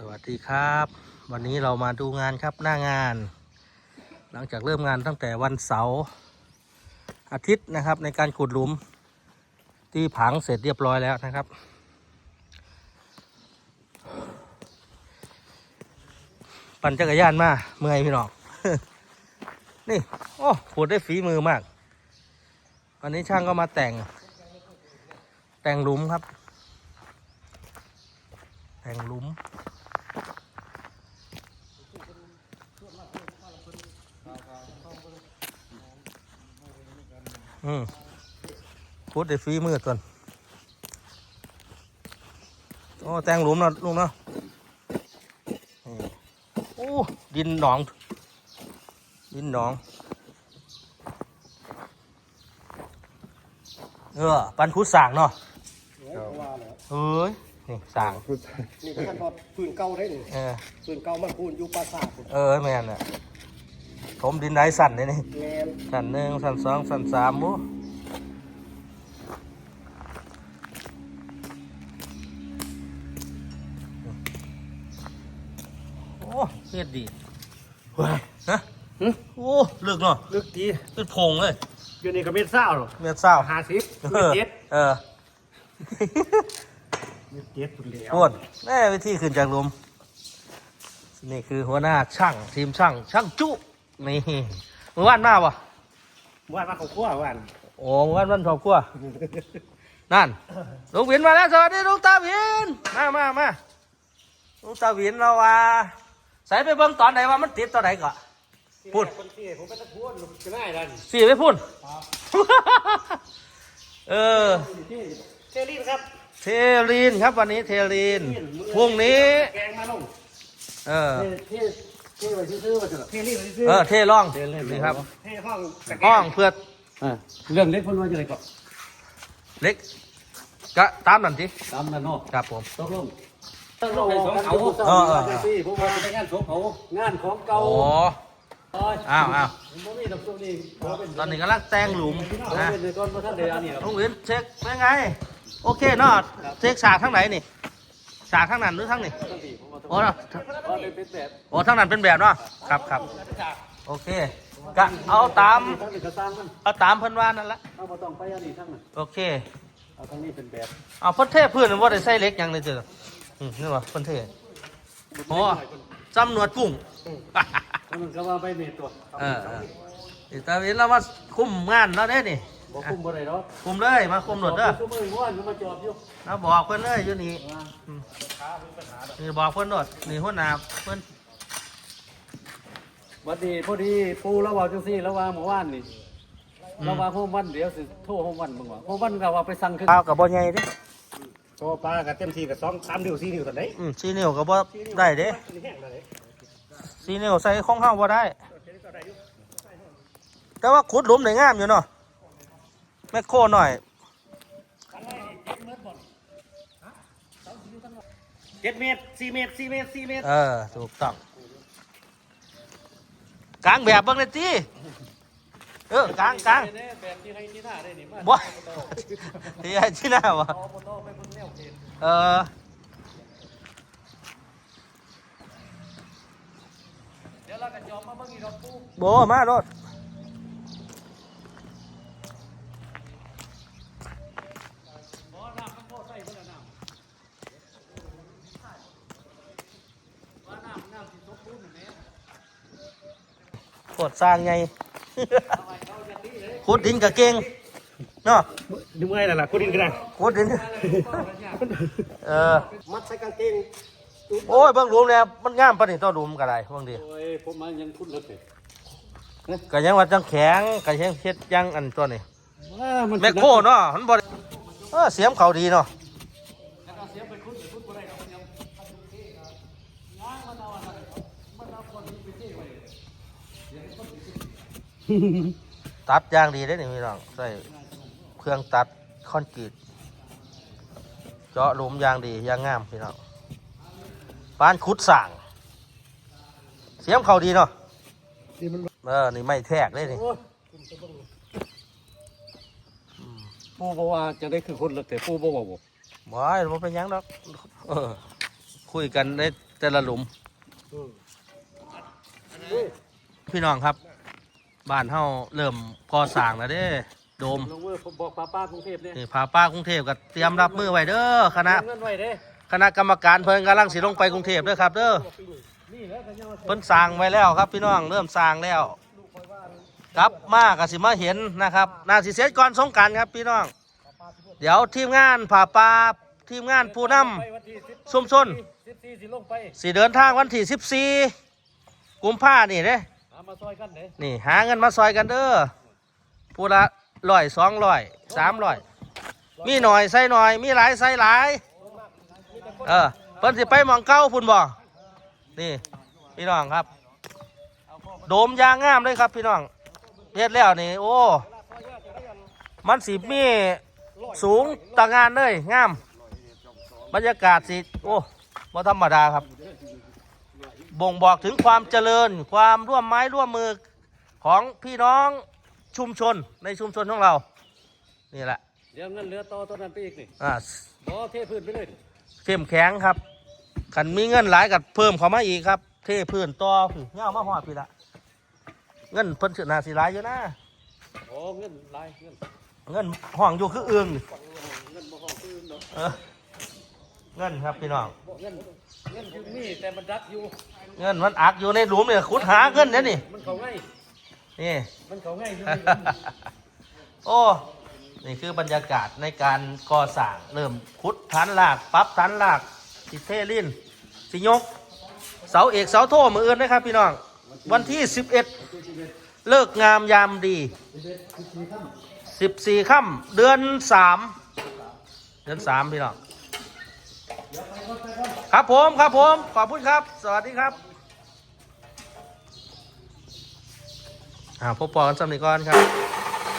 สวัสดีครับ วันนี้เรามาดูงานครับหน้างาน หลังจากเริ่มงานตั้งแต่วันเสาร์อาทิตย์นะครับในการขุดหลุม ที่ผังเสร็จเรียบร้อยแล้วนะครับ ปั่นจักรยานมาเมื่อยพี่น้องนี่โอ้ขุดได้ฝีมือมาก วันนี้ช่างก็มาแต่ง แต่งหลุมครับ แต่งหลุม อืมพูดได้ฟรีมือก่อนโอ้แต่งหลุมเนาะลุงเนาะนี่โอ้ดินหนอง ดินหนอง เออ ปันคุดสร้างเนาะเฮ้ยนี่สร้างนี่ก็ท่านพอปืนเก่าได้นี่เออปืนเก่ามันปูนอยู่ปราสาทพุ่นเออแม่นอะ ถมดินได้สั่นเลยนี่แมนสั่นหนึ่งสั่นสองสั่นสามบูโอ้เฮ็ดดีเฮ้ยฮะโอ้เลือกเนาะลึกดีเป็นพงเลยอยู่นี่ก็เม็ดเศร้าหรอเมียเศร้าหาสิบเอเม็ดอเจ็ดเออเม็ดเจ็ดพุ่นแล้วพูดแน่วิธีขึ้นจากหลุม นี่คือหัวหน้าช่างทีมช่างช่างจุ นี่มือว่านมาปะว่านมาเขาขั้วว่านโอ้มือว่านวันชอบกลัวนั่นลุงวินมาแล้วสวัสดีลุงตาวินมามามาลุงตาวินเราว่าใส่ไปเบิ่งตอนไหนว่ามันติดตอนไหนก่อน พูด คนที่ผมไปตะพวนก็ได้ดันสี่ไปพุ่นเออเชอรี่ครับเทลีนครับวันนี้เทลีนพรุ่งนี้ แกงมาลงเออเท่ เท่ไปซื้อๆมาเถอะเท่รีบไปซื้อเออเทร่องนี่ครับเท่ห้องตะแกห้องเพื่ออ่าเรื่องเล็กคนว่าจะไรก็เล็กก็ตามนั่นสิตามนั่นเนาะครับผมตกลงตกลงของเขาเออเออผมว่าจะไปงานศพเขางานของโอ้เก่าอ้าวอ้าวผมมีดอกซุนี่ผมเป็นตอนนี้กำลังแต่งหลุมผมนะเป็นก้อนพระท่านเดียวนี่ลุงวินเช็คเป็นไง โอเคเนาะเช็คฉากทั้งไหนนี่ฉากทั้งนั้นหรือทั้งนี่ โอ้เนาะเป็นแบบโอ้ทั้งนั้นเป็นแบบเนาะครับครับโอเคก็เอาตามทั้งนี้ก็สร้างมันเอาตามเพิ่นว่านั่นละเอามาต้องไปอันนี้ทั้งนั้นโอเคเอาทั้งนี้เป็นแบบเอาเพิ่นเทพื้นว่าได้ใส่เหล็กหยังเลยเจ้ะอืมนี่วะเพิ่นเทโอ้จำหนวดกุ้งแล้วมันก็ว่าไปเมตตัวเออเออนี่ตาวินเรามาคุมงานแล้วเด้นี่ บอกคุมบ่ได้หรอกคุมเลยมาคุมหนวดเด้อคุมมือม้วนมาจอบอยู่เราบอกเพิ่นเลยอยู่นี่อืมนี่บอกเพิ่นหนวดนี่หัวหน้าเพิ่นวันนี้พอดีปูแล้วว่าจังซี่แล้วว่าเมื่อวานนี่แล้วว่าพวกวันเดี๋ยวสิโทรพวกวันมึงว่าพวกวันก็ว่าไปสั่งขึ้นข้าวกับบ่ใหญ่เด้โตปลากับเต็มที่กับสองสามนิ้วสี่นิ้วตอนไหนอืมสี่นิ้วก็บ่ได้เด้สี่นิ้วใส่ของเฮาบ่ได้ แต่ว่าขุดหลุมได้งามอยู่เนาะแมคโครหน่อยเจ็ดเมตรสี่เมตรสี่เมตรสี่เมตรเออถูกต้องกลางแบบเบิ่งเลยตีเออกลางกลางแบบที่ให้ที่ท่าได้นี่มาบ่ที่ไอ้ที่หน้าวะเอาบ่ต้องไปเบิ่งแนวเขตเออเดี๋ยวเราก็ยอมมาเบิ่งอีกดอกปูโบมารถ บ่น้ำมันพอใส่เพิ่นน่ะน้ำว่าน้ำน้ำสิตกปูนนั่นแหละ โคตรสร้างไงขุดดินกับเก่งเนาะดูเมื่อยแล้วล่ะกูดินกระดาษขุดดินเออมัดใส่กางเกงโอ้ยเบิ่งหลุมแล้วมันงามปานนี้ต่อหลุมก็ได้เบิ่งดิโอ้ยผมมันยังคุ้นรถเลยก็ยังว่าจังแข็งก็ยังเฮ็ดยังอันตัวนี้ว่ามันแมคโครเนาะมันบ่ได้เออเสียมเขาดีเนาะ ตัดอย่างดีได้นี่พี่น้องใส่เครื่องตัดคอนกรีตเจาะหลุมอย่างดีอย่างงามพี่น้องปานขุดสร้างเสียมเขาดีเนาะนี่มันเออนี่ไม่แทกเลยนี่โอ้ยปูบอกว่าจะได้คือคนรถแต่ปูบอกว่าบ่บอยมันเป็นหยังดอกเออคุยกันได้แต่ละหลุมอืม พี่น้องครับ บ้านเฮาเริ่มก่อสร้างแล้วเด้โดมลงมือผมบอกป้าป้ากรุงเทพเนี่ยนี่พาป้ากรุงเทพก็เตรียมรับมือไว้เด้อคณะ เงินไว้เด้คณะกรรมการเพิ่นกำลังสิลงไปกรุงเทพเด้อครับเด้อนี่แหล้วกันยังว่าเพิ่นสร้างไว้แล้วครับพี่น้องเริ่มสร้างแล้วกลับมาก็สิมาเห็นนะครับน่าสิเสร็จก่อนสงกรารครับพี่น้อง เดี๋ยวทีมงานผ่าปลาทีมงานผู้นำไปวันที่สิบชุมชนสิบสี่สิลงไปสิเดินทางวันที่ 14 กุมภานี่เด้หา มาซอยกันเด้นี่หาเงินมาซอยกันเด้อผู้ละร้อยสองร้อยสามร้อยมีหน่อยใส่หน่อย มีหลายใส่หลาย เออเพิ่นสิไปหมองเก้าพุ่นบ่นี่ พี่น้องครับ โดมยางงามเลยครับ พี่น้องเฮ็ดแล้วนี่ โอ้ มันสิมีสูงต่างงานเลยงาม บรรยากาศสิ โอ้บ่ธรรมดาครับ บ่งบอกถึงความเจริญ ความร่วมไม้ร่วมมือของพี่น้องชุมชนในชุมชนของเรา นี่แหละเดี๋ยวเงินเหลือต่อตัวนั้นไปอีกนี่อ่าบอเทพื้นไปเลยเข้มแข็งครับขันมีเงินหลายกับเพิ่มเข้ามาอีกครับ เทพื้นต่อพี่เงามาหอดพี่ละเงินเพิ่นถือนาสีหลายอยู่นะโอ้เงินหลายเงินเงินห้องอยู่คือเอืองนี่เงินบ่ห้องคือเนาะ เออเงินครับพี่น้องบ่เงินเงินอยู่นี่แต่มันรักอยู่ เงินมันอักอยู่ในหลุมเนี่ยขุดหาเงินเนี่ยนี่มันเขาง่ายนี่มันเขาง่ายอยู่โอ้นี่คือบรรยากาศในการก่อสร้างเริ่มขุดฐานรากปรั๊บฐานรากสิเทลินสิยก เสาเอกเสาโทมืออื่นนะครับพี่น้อง วันที่ 11 เลิกงามยามดี 14ค่ำเดือน 3 เดือน 3 พี่น้อง ครับผมครับผม ขอบคุณครับ สวัสดีครับอ่าพบปอกันสำนึกก่อนครับ